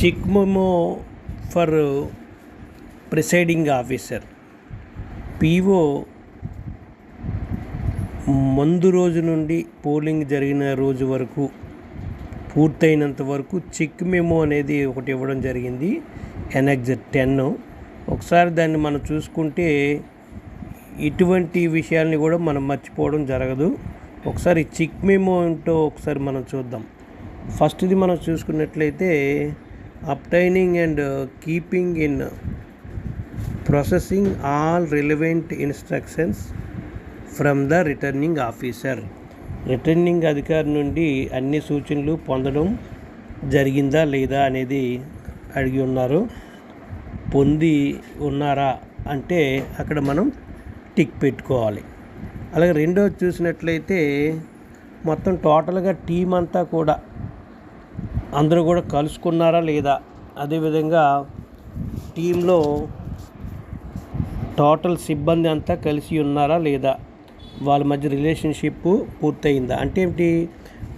Check memo for presiding officer PO ముందు రోజు నుండి పోలింగ్ జరిగిన రోజు వరకు పూర్తయినంత వరకు చిక్ మెమో అనేది ఒకటి ఇవ్వడం జరిగింది. ఎన్ఎక్స్ టెన్ ఒకసారి దాన్ని మనం చూసుకుంటే ఇటువంటి విషయాల్ని కూడా మనం మర్చిపోవడం జరగదు. ఒకసారి చిక్ మెమో ఏంటో ఒకసారి మనం చూద్దాం. ఫస్ట్ది మనం చూసుకున్నట్లయితే obtaining and keeping in processing all relevant instructions from the returning officer returning అధికారి నుండి అన్ని సూచనలు పొందడం జరిగిందా లేదా అనేది అడిగి ఉన్నారు. పొంది ఉన్నారా అంటే అక్కడ మనం టిక్ పెట్టుకోవాలి. అలాగే రెండోది చూసినట్లయితే మొత్తం టోటల్గా టీం అంతా కూడా అందరూ కూడా కలుసుకున్నారా లేదా? అదేవిధంగా టీంలో టోటల్ సిబ్బంది అంతా కలిసి ఉన్నారా లేదా? వాళ్ళ మధ్య రిలేషన్షిప్ పూర్తయిందా? అంటే ఏమిటి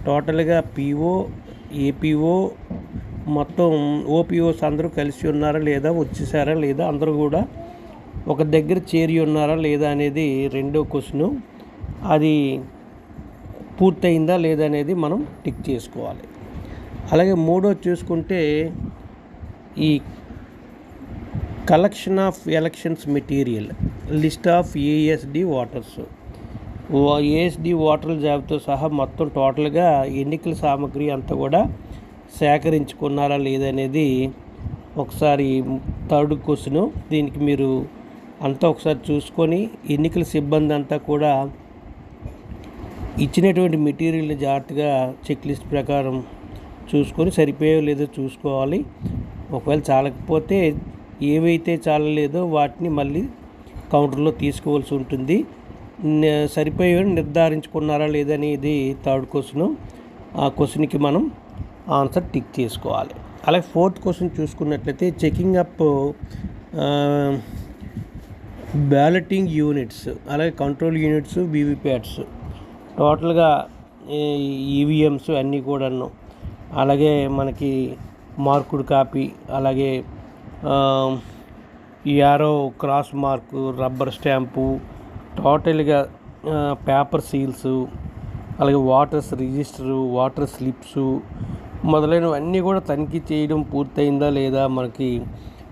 టోటల్గా పీఓ ఏపీఓ మొత్తం ఓపీఓస్ అందరూ కలిసి ఉన్నారా లేదా? వచ్చేసారా లేదా? అందరూ కూడా ఒక దగ్గర చేరి ఉన్నారా లేదా అనేది రెండో క్వశ్చన్. అది పూర్తయిందా లేదా అనేది మనం టిక్ చేసుకోవాలి. అలాగే మూడో చూసుకుంటే ఈ collection of elections material list of ASD voters ASD voter జాబితా సహా మొత్తం టోటల్గా ఎన్నికల సామాగ్రి అంతా కూడా సేకరించుకున్నారా లేదనేది ఒకసారి థర్డ్ క్వశ్చన్. దీనికి మీరు అంతా ఒకసారి చూసుకొని ఎన్నికల సిబ్బంది అంతా కూడా ఇచ్చినటువంటి మెటీరియల్ జాగ్రత్తగా చెక్ లిస్ట్ ప్రకారం చూసుకొని సరిపోయో లేదో చూసుకోవాలి. ఒకవేళ చాలకపోతే ఏవైతే చాలలేదో వాటిని మళ్ళీ కౌంటర్లో తీసుకోవాల్సి ఉంటుంది. సరిపోయే నిర్ధారించుకున్నారా లేదనేది థర్డ్ క్వశ్చన్. ఆ క్వశ్చన్కి మనం ఆన్సర్ టిక్ చేసుకోవాలి. అలాగే ఫోర్త్ క్వశ్చన్ చూసుకున్నట్లయితే చెకింగ్ అప్ బ్యాలెటింగ్ యూనిట్స్ అలాగే కంట్రోల్ యూనిట్స్ వీవీప్యాట్స్ టోటల్గా ఈవీఎంస్ అన్నీ కూడాను అలాగే మనకి మార్కుడ్ కాపీ అలాగే arrow cross mark rubber stamp టోటల్గా పేపర్ సీల్స్ అలాగే వాటర్స్ రిజిస్టరు వాటర్ స్లిప్స్ మొదలైనవన్నీ కూడా తనిఖీ చేయడం పూర్తయిందా లేదా మనకి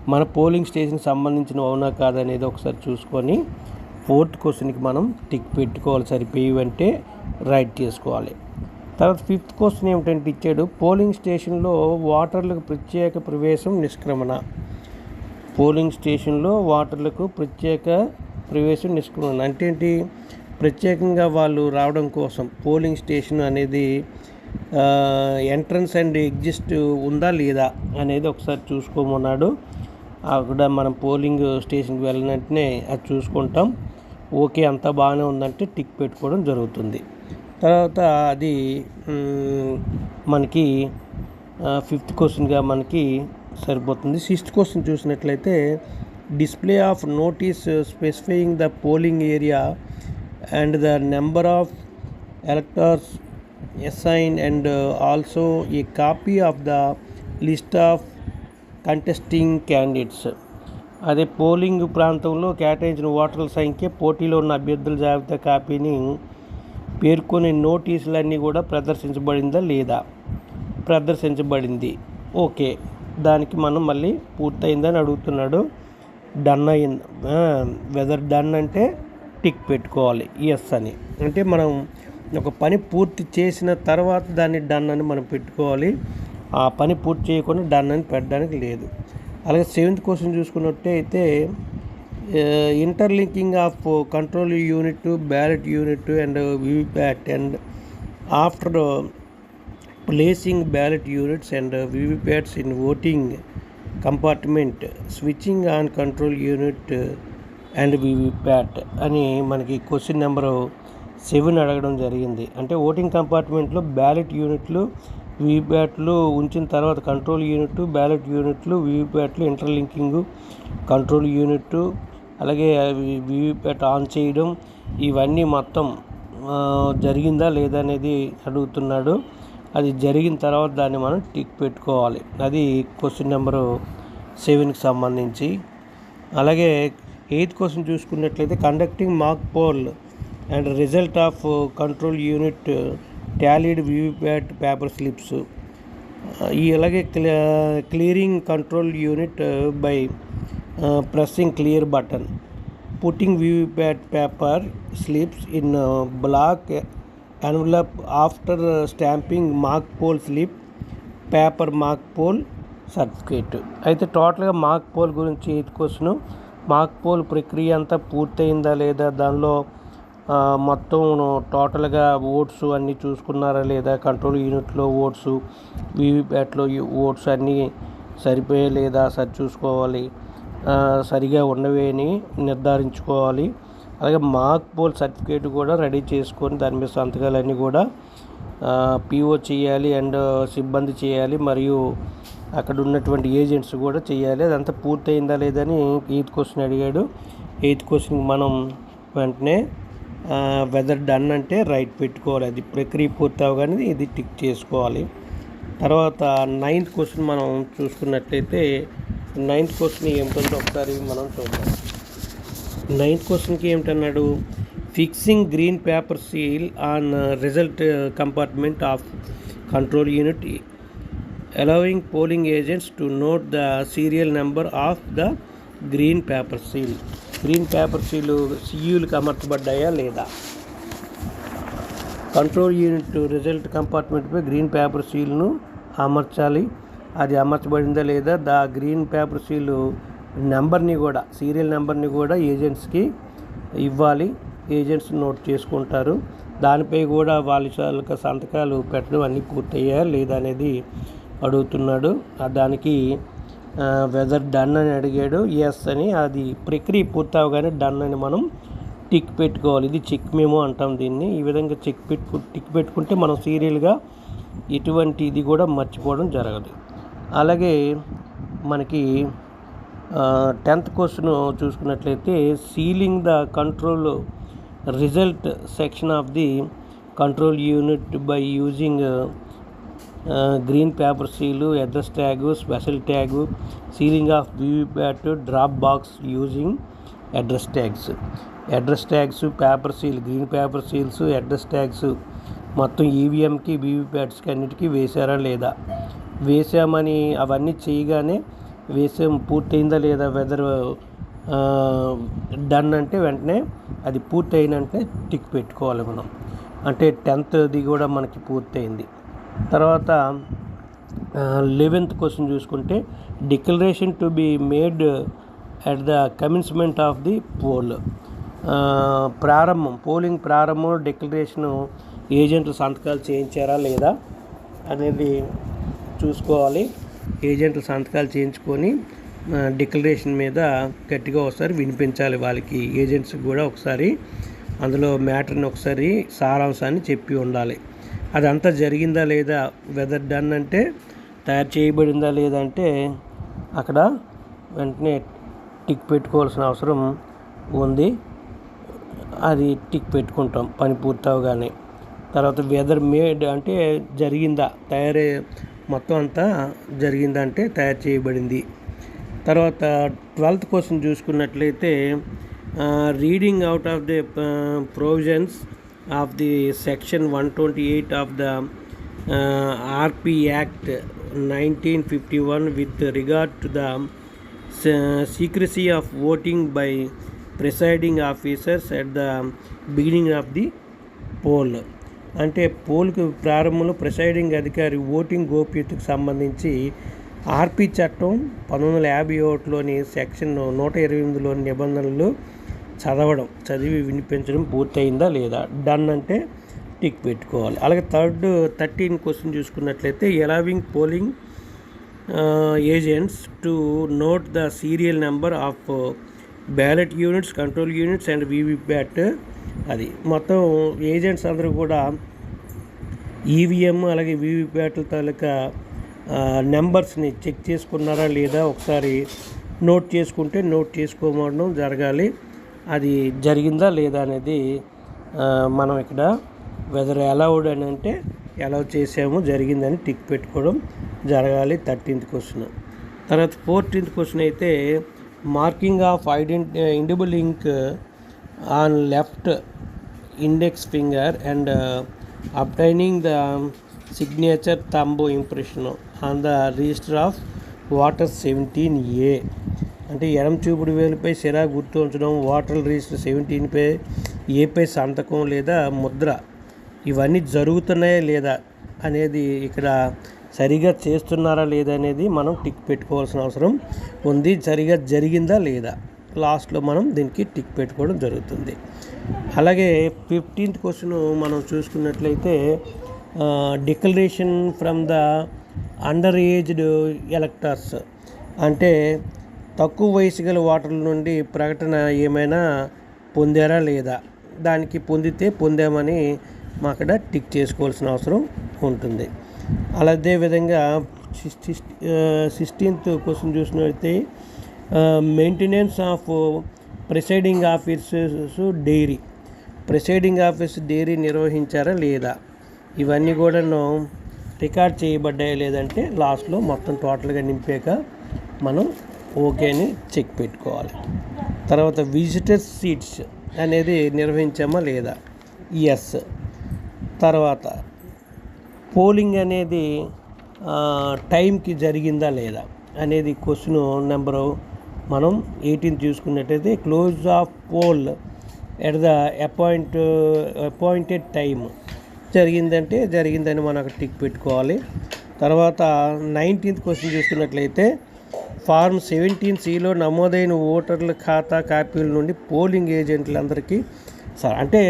మన పోలింగ్ స్టేషన్కి సంబంధించిన అవునా కాదా అనేది ఒకసారి చూసుకొని ఫోర్త్ క్వశ్చన్కి మనం టిక్ పెట్టుకోవాలి. సరిపోయి అంటే రైట్ చేసుకోవాలి. తర్వాత ఫిఫ్త్ క్వశ్చన్ ఏమిటంటే ఇచ్చాడు పోలింగ్ స్టేషన్లో వాటర్లకు ప్రత్యేక ప్రవేశం నిష్క్రమణ. పోలింగ్ స్టేషన్లో వాటర్లకు ప్రత్యేక ప్రవేశం నిష్క్రమణ. అంటే ఏంటి? ప్రత్యేకంగా వాళ్ళు రావడం కోసం పోలింగ్ స్టేషన్ అనేది ఎంట్రన్స్ అండ్ ఎగ్జిస్ట్ ఉందా లేదా అనేది ఒకసారి చూసుకోమన్నాడు. అక్కడ మనం పోలింగ్ స్టేషన్కి వెళ్ళిన వెంటనే అది చూసుకుంటాం. ఓకే అంతా బాగానే ఉందంటే టిక్ పెట్టుకోవడం జరుగుతుంది. తర్వాత అది మనకి ఫిఫ్త్ క్వశ్చన్గా మనకి సరిపోతుంది. సిక్స్త్ క్వశ్చన్ చూసినట్లయితే display of notice specifying the polling area and the number of electors assign and also a copy of the list of contesting candidates. అదే పోలింగ్ ప్రాంతంలో కేటాయించిన ఓటర్ల సంఖ్య పోటీలో ఉన్న అభ్యర్థుల జాబితా కాపీని పేర్కొనే నోటీసులన్నీ కూడా ప్రదర్శించబడిందా లేదా? ప్రదర్శించబడింది. ఓకే. దానికి మనం మళ్ళీ పూర్తయిందని అడుగుతున్నాడు డన్ అయింది వెదర్ డన్ అంటే టిక్ పెట్టుకోవాలి. ఎస్ అని. అంటే మనం ఒక పని పూర్తి చేసిన తర్వాత దాన్ని డన్ అని మనం పెట్టుకోవాలి. ఆ పని పూర్తి చేయకుండా డన్ అని పెట్టడానికి లేదు. అలాగే సెవెంత్ క్వశ్చన్ చూసుకున్నట్టే అయితే interlinking of control unit ballot unit and VVPAT and after placing ballot units and VVPATs in voting compartment switching on control unit and VVPAT అని మనకి క్వశ్చన్ నెంబరు సెవెన్ అడగడం జరిగింది. అంటే ఓటింగ్ కంపార్ట్మెంట్లో బ్యాలెట్ యూనిట్లు వీవీప్యాట్లు ఉంచిన తర్వాత కంట్రోల్ యూనిట్ బ్యాలెట్ యూనిట్లు వీవీప్యాట్లు ఇంటర్లింకింగ్ కంట్రోల్ యూనిట్ అలాగే వీవీప్యాట్ ఆన్ చేయడం ఇవన్నీ మొత్తం జరిగిందా లేదా అనేది అడుగుతున్నాడు. అది జరిగిన తర్వాత దాన్ని మనం టిక్ పెట్టుకోవాలి. అది క్వశ్చన్ నెంబరు సెవెన్కి సంబంధించి. అలాగే ఎయిత్ క్వశ్చన్ చూసుకున్నట్లయితే conducting mock poll and result of control unit tallied VVPAT paper slips ఈ అలాగే clearing control unit by pressing clear button putting VVPAT paper slips in black envelope after stamping mark poll slip paper mark poll certificate అయితే టోటల్గా mark poll గురించి eighth question mark poll ప్రక్రియ అంతా పూర్తయిందా లేదా? దానిలో మొత్తం టోటల్గా ఓట్స్ అన్నీ చూసుకున్నారా లేదా? కంట్రోల్ యూనిట్లో ఓట్స్ వీవీప్యాట్లో ఓట్స్ అన్నీ సరిపోయా లేదా? సరి చూసుకోవాలి. సరిగా ఉన్నవి అని నిర్ధారించుకోవాలి. అలాగే మార్క్ పోల్ సర్టిఫికేట్ కూడా రెడీ చేసుకొని దాని మీద సంతకాలన్నీ కూడా పిఓ చేయాలి అండ్ సిబ్బంది చేయాలి మరియు అక్కడ ఉన్నటువంటి ఏజెంట్స్ కూడా చేయాలి. అదంతా పూర్తయిందా లేదని ఎయిత్ క్వశ్చన్ అడిగాడు. ఎయిత్ క్వశ్చన్కి మనం వెంటనే వెదర్ డన్ అంటే రైట్ పెట్టుకోవాలి. అది ప్రక్రియ పూర్తి అవగానే ఇది టిక్ చేసుకోవాలి. తర్వాత నైన్త్ క్వశ్చన్ మనం చూసుకున్నట్లయితే నైన్త్ క్వశ్చన్ ఏమిటంటే ఒకసారి మనం చూద్దాం. నైన్త్ క్వశ్చన్కి ఏమిటన్నాడు? Fixing green paper seal on result compartment of control unit allowing polling agents to note the serial number of the green paper seal green paper seal సీయూలకు అమర్చబడ్డాయా లేదా? Control unit result కంపార్ట్మెంట్పై green paper సీల్ను అమర్చాలి. అది అమర్చబడిందా లేదా? దా green paper seal నెంబర్ని కూడా serial నెంబర్ని కూడా ఏజెంట్స్కి ఇవ్వాలి. ఏజెంట్స్ నోట్ చేసుకుంటారు. దానిపై కూడా వాళ్ళ తాలూకా సంతకాలు పెట్టడం అన్నీ పూర్తయ్యాయా లేదా అనేది అడుగుతున్నాడు. దానికి వెదర్ డన్ అని అడిగాడు. ఎస్ అని. అది ప్రక్రియ పూర్తవగానే డన్ అని మనం టిక్ పెట్టుకోవాలి. ఇది చెక్ మేము అంటాం దీన్ని. ఈ విధంగా చెక్ పెట్టు టిక్ పెట్టుకుంటే మనం సీరియల్గా ఎటువంటి ఇది కూడా మర్చిపోవడం జరగదు. అలాగే మనకి టెన్త్ క్వశ్చన్ చూసుకున్నట్లయితే sealing the control result section of the control unit by using green paper seal address tag special tag sealing of VVPAT drop box using address tags. Address tags paper seal green paper seals address tags మొత్తం ఈవీఎంకి వీవీప్యాట్స్కి అన్నిటికీ వేశారా లేదా? వేసామని అవన్నీ చేయగానే వేసాం పూర్తయిందా లేదా weather done అంటే వెంటనే అది పూర్తయినంటే టిక్ పెట్టుకోవాలి మనం. అంటే టెన్త్ది కూడా మనకి పూర్తయింది. తర్వాత లెవెన్త్ క్వశ్చన్ చూసుకుంటే declaration to be made at the commencement of the poll ప్రారంభం పోలింగ్ ప్రారంభం డిక్లరేషను ఏజెంట్లు సంతకాలు చేయించారా లేదా అనేది చూసుకోవాలి. ఏజెంట్లు సంతకాలు చేయించుకొని డిక్లరేషన్ మీద గట్టిగా ఒకసారి వినిపించాలి వాళ్ళకి. ఏజెంట్స్కి కూడా ఒకసారి అందులో మ్యాటర్ని ఒకసారి సారాంశాన్ని చెప్పి ఉండాలి. అదంతా జరిగిందా లేదా వెదర్ డన్ అంటే తయారు చేయబడిందా లేదా అంటే అక్కడ వెంటనే టిక్ పెట్టుకోవాల్సిన అవసరం ఉంది. అది టిక్ పెట్టుకుంటాం పని పూర్తవగానే. తర్వాత వెదర్ మేడ్ అంటే జరిగిందా తయారై మొత్తం అంతా జరిగిందంటే తయారు చేయబడింది. తర్వాత ట్వెల్త్ కోసం చూసుకున్నట్లయితే reading out of the provisions of the section one twenty eight of the RP act nineteen fifty one with regard to the secrecy of voting by presiding officers at the beginning of the poll అంటే పోల్కి ప్రారంభంలో presiding అధికారి voting గోప్యతకు సంబంధించి ఆర్పి చట్టం పంతొమ్మిది వందల యాభై ఒకటిలోని section నూట ఇరవై ఎనిమిదిలోని నిబంధనలు చదవడం చదివి వినిపించడం పూర్తయిందా లేదా డన్ అంటే టిక్ పెట్టుకోవాలి. అలాగే థర్డ్ థర్టీన్ క్వశ్చన్ చూసుకున్నట్లయితే allowing polling agents to note the serial number of ballot units control units and VVPAT అది. మొత్తం ఏజెంట్స్ అందరూ కూడా ఈవీఎం అలాగే వీవీప్యాట్ల తాలూకా నెంబర్స్ని చెక్ చేసుకున్నారా లేదా ఒకసారి నోట్ చేసుకుంటే నోట్ చేసుకోమడం జరగాలి. అది జరిగిందా లేదా అనేది మనం ఇక్కడ వెదర్ అలౌడ్ అని అంటే ఎలా చేసాము జరిగిందని టిక్ పెట్టుకోవడం జరగాలి థర్టీన్త్ క్వశ్చన్. తర్వాత ఫోర్టీన్త్ క్వశ్చన్ అయితే marking of indelible ink on left index finger and obtaining the signature thumb impression on the register of voter seventeen A అంటే ఎడం చూపుడు వేలుపై సిరా గుర్తు ఉంచడం వాటర్ రిజిస్టర్ సెవెంటీన్పై ఏపై సంతకం లేదా ముద్ర. ఇవన్నీ జరుగుతున్నాయా లేదా అనేది ఇక్కడ సరిగా చేస్తున్నారా లేదా అనేది మనం టిక్ పెట్టుకోవాల్సిన అవసరం ఉంది. సరిగా జరిగిందా లేదా? లాస్ట్లో మనం దీనికి టిక్ పెట్టుకోవడం జరుగుతుంది. అలాగే ఫిఫ్టీన్త్ క్వశ్చన్ మనం చూసుకున్నట్లయితే declaration from the under aged electors అంటే తక్కువ వయసు గల ఓటర్ల నుండి ప్రకటన ఏమైనా పొందారా లేదా? దానికి పొందితే పొందామని మా అక్కడ టిక్ చేసుకోవాల్సిన అవసరం ఉంటుంది. అలా అదేవిధంగా సిక్స్టీన్త్ క్వశ్చన్ చూసినట్లయితే maintenance of presiding officers diary presiding office diary నిర్వహించారా లేదా? ఇవన్నీ కూడాను రికార్డ్ చేయబడ్డాయా లేదంటే లాస్ట్లో మొత్తం టోటల్గా నింపాక మనం ఓకే అని చెక్ పెట్టుకోవాలి. తర్వాత విజిటర్ సీట్స్ అనేది నిర్వహించామా లేదా? ఎస్ తర్వాత పోలింగ్ అనేది టైంకి జరిగిందా లేదా అనేది క్వశ్చన్ నెంబరు మనం ఎయిటీన్త్ చూసుకున్నట్టయితే close of poll at the appoint appointed time జరిగిందంటే జరిగిందని మనం అక్కడ టిక్ పెట్టుకోవాలి. తర్వాత నైన్టీన్త్ క్వశ్చన్ చూసుకున్నట్లయితే ఫార్మ్ సెవెంటీన్ సిలో నమోదైన ఓటర్ల ఖాతా కాపీల నుండి పోలింగ్ ఏజెంట్లందరికీ సార్ అంటే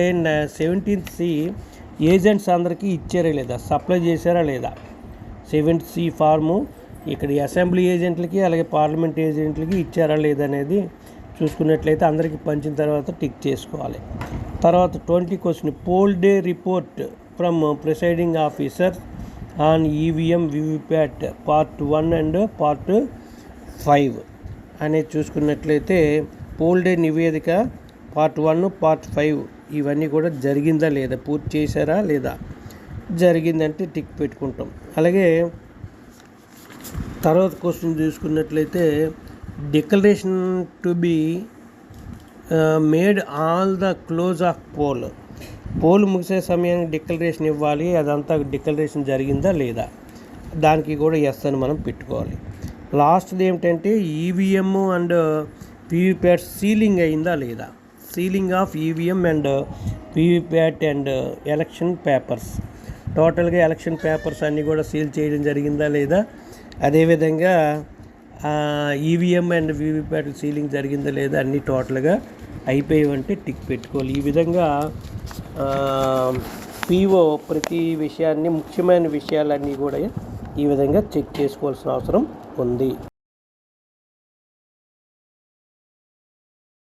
సెవెంటీన్త్ సి ఏజెంట్స్ అందరికీ ఇచ్చారా లేదా? సప్లై చేశారా లేదా? సెవెంత్ సి ఫార్ము ఇక్కడ అసెంబ్లీ ఏజెంట్లకి అలాగే పార్లమెంట్ ఏజెంట్లకి ఇచ్చారా లేదా అనేది చూసుకున్నట్లయితే అందరికీ పంచిన తర్వాత టిక్ చేసుకోవాలి. తర్వాత twenty question. Poll day report from presiding officer on EVM VVPAT part one and part five అనేది చూసుకున్నట్లయితే పోల్ డే నివేదిక పార్ట్ వన్ పార్ట్ ఫైవ్ ఇవన్నీ కూడా జరిగిందా లేదా? పూర్తి చేశారా లేదా? జరిగిందంటే టిక్ పెట్టుకుంటాం. అలాగే తర్వాత క్వశ్చన్ చూసుకున్నట్లయితే declaration to be made all the close of poll poll ముగిసే సమయానికి డిక్లరేషన్ ఇవ్వాలి అదంతా డిక్లరేషన్ జరిగిందా లేదా? దానికి కూడా ఎస్ అని మనం పెట్టుకోవాలి. లాస్ట్ది ఏమిటంటే ఈవీఎం అండ్ వీవీప్యాట్ సీలింగ్ అయిందా లేదా? Sealing of EVM and VVPAT and election papers టోటల్గా ఎలక్షన్ పేపర్స్ అన్నీ కూడా సీల్ చేయడం జరిగిందా లేదా? అదేవిధంగా ఈవీఎం అండ్ వీవీప్యాట్ సీలింగ్ జరిగిందా లేదా అన్నీ టోటల్గా అయిపోయావంటే టిక్ పెట్టుకోవాలి. ఈ విధంగా పీఓ ప్రతి విషయాన్ని ముఖ్యమైన విషయాలన్నీ కూడా ఈ విధంగా చెక్ చేసుకోవాల్సిన అవసరం ఉంది.